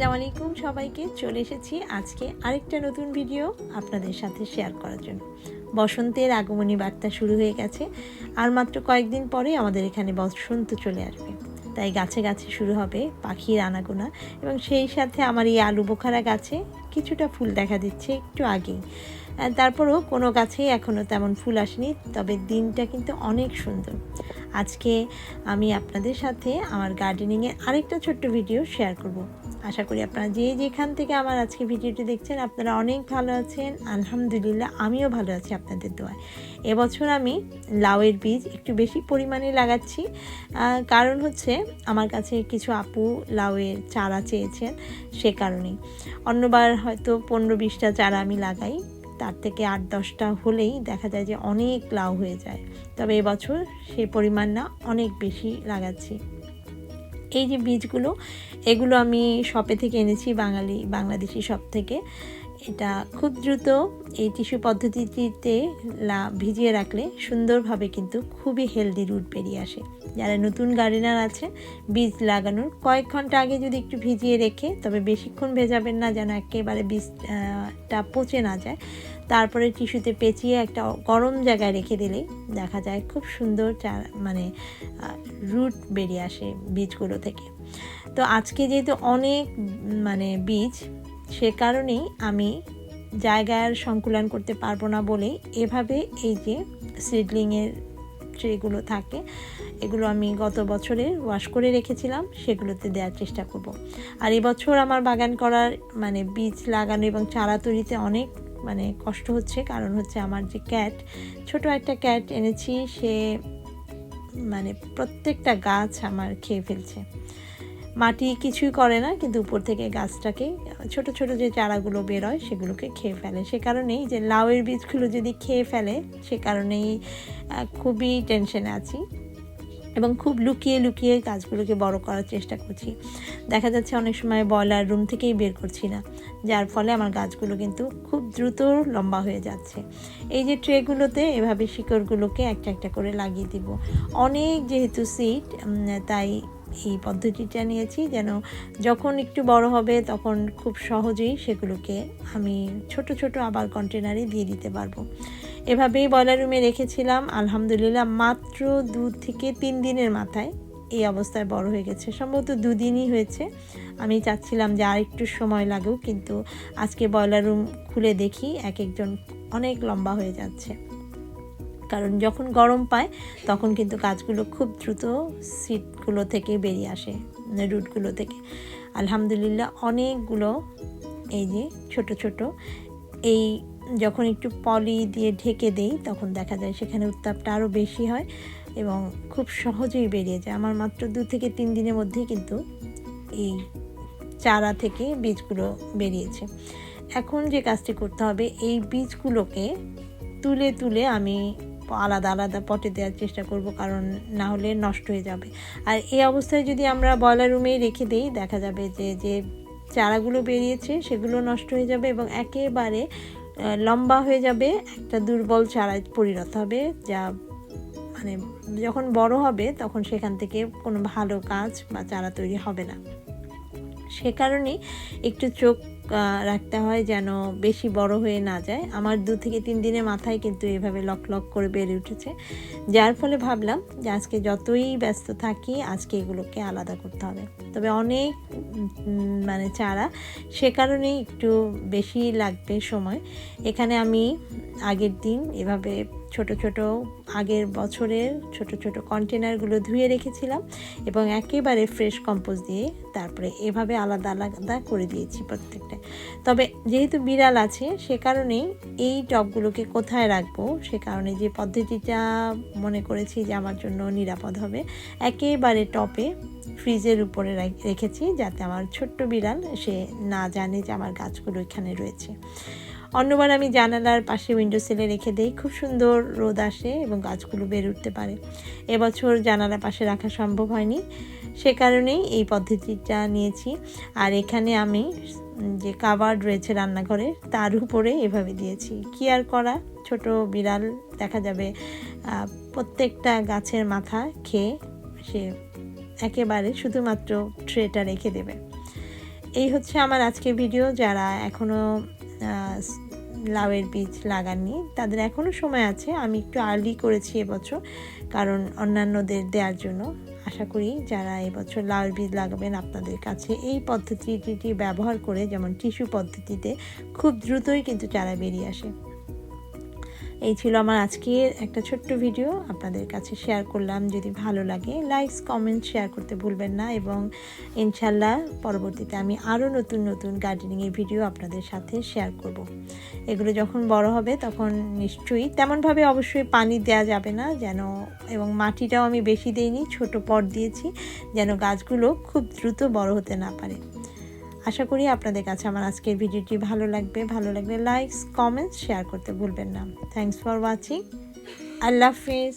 আসসালামু আলাইকুম সবাইকে। চলে এসেছি আজকে আরেকটা নতুন ভিডিও আপনাদের সাথে শেয়ার করার জন্য। বসন্তের আগমনী বার্তা শুরু হয়ে গেছে, আর মাত্র কয়েকদিন পরে আমাদের এখানে বসন্ত চলে আসবে। তাই গাছে গাছে শুরু হবে পাখির আনাগোনা এবং সেই সাথে আমার এই আলু বোখারা গাছে কিছুটা ফুল দেখা দিচ্ছে একটু আগেই। তারপরও কোনো গাছেই এখনও তেমন ফুল আসেনি, তবে দিনটা কিন্তু অনেক সুন্দর। আজকে আমি আপনাদের সাথে আমার গার্ডেনিংয়ের আরেকটা ছোট্ট ভিডিও শেয়ার করব। আশা করি আপনারা যে যেখান থেকে আমার আজকে ভিডিওটি দেখছেন, আপনারা অনেক ভালো আছেন। আলহামদুলিল্লাহ, আমিও ভালো আছি আপনাদের দোয়ায়। এবছর আমি লাউয়ের বীজ একটু বেশি পরিমাণে লাগাচ্ছি কারণ হচ্ছে আমার কাছে কিছু আপু লাউয়ের চারা চেয়েছেন সে কারণেই। অন্যবার হয়তো পনেরো বিশটা চারা আমি লাগাই। তার থেকে আট দশটা হলেই দেখা যায় যে অনেক লাউ হয়ে যায়। তবে এবছর সেই পরিমাণ না অনেক বেশি লাগাচ্ছি। এই যে বীজগুলো, এগুলো আমি শপে থেকে এনেছি বাঙালি, বাংলাদেশি শপ থেকে। এটা খুব দ্রুত এই টিস্যু পদ্ধতিতে লা ভিজিয়ে রাখলে সুন্দরভাবে কিন্তু খুবই হেলদি রুট বেরিয়ে আসে। যারা নতুন গার্ডেনার আছে, বীজ লাগানোর কয়েক ঘণ্টা আগে যদি একটু ভিজিয়ে রেখে, তবে বেশিক্ষণ ভেজাবেন না যেন একেবারে বীজটা পচে না যায়। তারপরে টিস্যুতে পেঁচিয়ে একটা গরম জায়গায় রেখে দিলেই দেখা যায় খুব সুন্দর চা মানে রুট বেরিয়ে আসে বীজগুলো থেকে। তো আজকে যেহেতু অনেক মানে বীজ সে কারণেই আমি জায়গার সংকুলন করতে পারব না বলে এভাবে এই যে সিডলিংয়ের ট্রেগুলো থাকে, এগুলো আমি গত বছরে ওয়াশ করে রেখেছিলাম, সেগুলোতে দেওয়ার চেষ্টা করব। আর এবছর আমার বাগান করার মানে বীজ লাগানো এবং চারা তৈরিতে অনেক মানে কষ্ট হচ্ছে, কারণ হচ্ছে আমার যে ক্যাট, ছোট একটা ক্যাট এনেছি, সে মানে প্রত্যেকটা গাছ আমার খেয়ে ফেলছে মাটি কিছুই করে না, কিন্তু উপর থেকে গাছটাকে, ছোট ছোট যে চারাগুলো বেরোয় সেগুলোকে খেয়ে ফেলে। সে কারণেই যে লাউয়ের বীজগুলো যদি খেয়ে ফেলে, সে কারণেই খুবই টেনশনে আছি এবং খুব লুকিয়ে লুকিয়ে গাছগুলোকে বড় করার চেষ্টা করছি। দেখা যাচ্ছে অনেক সময় বয়লার রুম থেকেই বের করছি না, যার ফলে আমার গাছগুলো কিন্তু খুব দ্রুত লম্বা হয়ে যাচ্ছে। এই যে ট্রেগুলোতে এভাবে শিকড়গুলোকে একটা একটা করে লাগিয়ে দিব। অনেক যেহেতু সিট তাই এই পদ্ধতিটা নিয়েছি যেন যখন একটু বড় হবে তখন খুব সহজেই সেগুলোকে আমি ছোট ছোট আবার কন্টেনারে দিয়ে দিতে পারব। এভাবেই বয়লার রুমে রেখেছিলাম। আলহামদুলিল্লাহ মাত্র দু থেকে তিন দিনের মাথায় এই অবস্থায় বড় হয়ে গেছে। সম্ভবত দুদিনই হয়েছে। আমি চাচ্ছিলাম যে আর একটু সময় লাগুক, কিন্তু আজকে বয়লার রুম খুলে দেখি, এক একজন অনেক লম্বা হয়ে যাচ্ছে। কারণ যখন গরম পায়, তখন কিন্তু গাছগুলো খুব দ্রুত সিটগুলো থেকে বেরিয়ে আসে মানে রুটগুলো থেকে। আলহামদুলিল্লাহ অনেকগুলো এই যে ছোট ছোট, এই যখন একটু পলি দিয়ে ঢেকে দেই, তখন দেখা যায় সেখানে উত্তাপটা আরও বেশি হয় এবং খুব সহজেই বেরিয়ে যায়। আমার মাত্র দু থেকে তিন দিনের মধ্যেই কিন্তু এই চারা থেকে বীজগুলো বেরিয়েছে। এখন যে কাজটি করতে হবে, এই বীজগুলোকে তুলে তুলে আমি আলাদা আলাদা পটে দেওয়ার চেষ্টা করব, কারণ না হলে নষ্ট হয়ে যাবে। আর এই অবস্থায় যদি আমরা বয়লার রুমেই রেখে দিই, দেখা যাবে যে যে চারাগুলো বেরিয়েছে, সেগুলো নষ্ট হয়ে যাবে এবং একেবারে লম্বা হয়ে যাবে, একটা দুর্বল চারায় পরিণত হবে, যা মানে যখন বড় হবে, তখন সেখান থেকে কোনো ভালো কাজ বা চারা তৈরি হবে না। সে কারণেই একটু চোখ রাখতে হয় যেন বেশি বড় হয়ে না যায়। আমার দু থেকে তিন দিনের মাথায় কিন্তু এভাবে লক লক করে বেড়ে উঠেছে। যার ফলে ভাবলাম যে আজকে যতই ব্যস্ত থাকি, আজকে এগুলোকে আলাদা করতে হবে। তবে অনেক মানে চারা সে কারণেই একটু বেশি লাগবে সময়। এখানে আমি আগের দিন এভাবে ছোট ছোট আগের বছরের ছোট ছোট কন্টেনারগুলো ধুয়ে রেখেছিলাম এবং একেবারে ফ্রেশ কম্পোজ দিয়ে তারপরে এভাবে আলাদা আলাদা করে দিয়েছি প্রত্যেকটা। তবে যেহেতু বিড়াল আছে, সে কারণেই এই টবগুলোকে কোথায় রাখব? সে কারণে যে পদ্ধতিটা মনে করেছি যে আমার জন্য নিরাপদ হবে, একেবারে টপে ফ্রিজের উপরে রেখেছি যাতে আমার ছোট্ট বিড়াল সে না জানে যে আমার গাছগুলো এখানে রয়েছে। অন্যবার আমি জানালার পাশে উইন্ডো সিলে রেখে দেই, খুব সুন্দর রোদ আসে এবং গাছগুলো বেড়ে উঠতে পারে। এবছর জানালার পাশে রাখা সম্ভব হয়নি, সে কারণেই এই পদ্ধতিটা নিয়েছি। আর এখানে আমি যে কাভার্ড রয়েছে রান্নাঘরে, তার উপরে এভাবে দিয়েছি। কি আর করা? ছোট বিড়াল দেখা যাবে প্রত্যেকটা গাছের মাথা খেয়ে সে একেবারে শুধুমাত্র ট্রেটা রেখে দেবে। এই হচ্ছে আমার আজকের ভিডিও যারা এখনও লাউয়ের বীজ লাগাননি। তাদের এখনও সময় আছে। আমি একটু আর্লি করেছি এবছর, কারণ অন্যান্যদের দেওয়ার জন্য। আশা করি যারা এবছর লাউয়ের বীজ লাগাবেন, আপনাদের কাছে এই পদ্ধতিটি ব্যবহার করে, যেমন টিস্যু পদ্ধতিতে, খুব দ্রুতই কিন্তু চারা বেরিয়ে আসে। এই ছিল আমার আজকের একটা ছোট্ট ভিডিও আপনাদের কাছে শেয়ার করলাম, যদি ভালো লাগে লাইকস কমেন্ট শেয়ার করতে ভুলবেন না এবং ইনশাল্লাহ পরবর্তীতে আমি আরও নতুন নতুন গার্ডেনিংয়ের ভিডিও আপনাদের সাথে শেয়ার করব। এগুলো যখন বড় হবে, তখন নিশ্চয়ই তেমনভাবে অবশ্যই পানি দেওয়া যাবে না যেন, এবং মাটিটাও আমি বেশি দেইনি, ছোট পট দিয়েছি যেন গাছগুলো খুব দ্রুত বড় হতে না পারে আশা করি আপনাদের কাছে আমার আজকের ভিডিওটি ভালো লাগবে। ভালো লাগলে লাইকস কমেন্টস শেয়ার করতে ভুলবেন না। থ্যাংকস ফর ওয়াচিং আল্লাহ হাফিজ।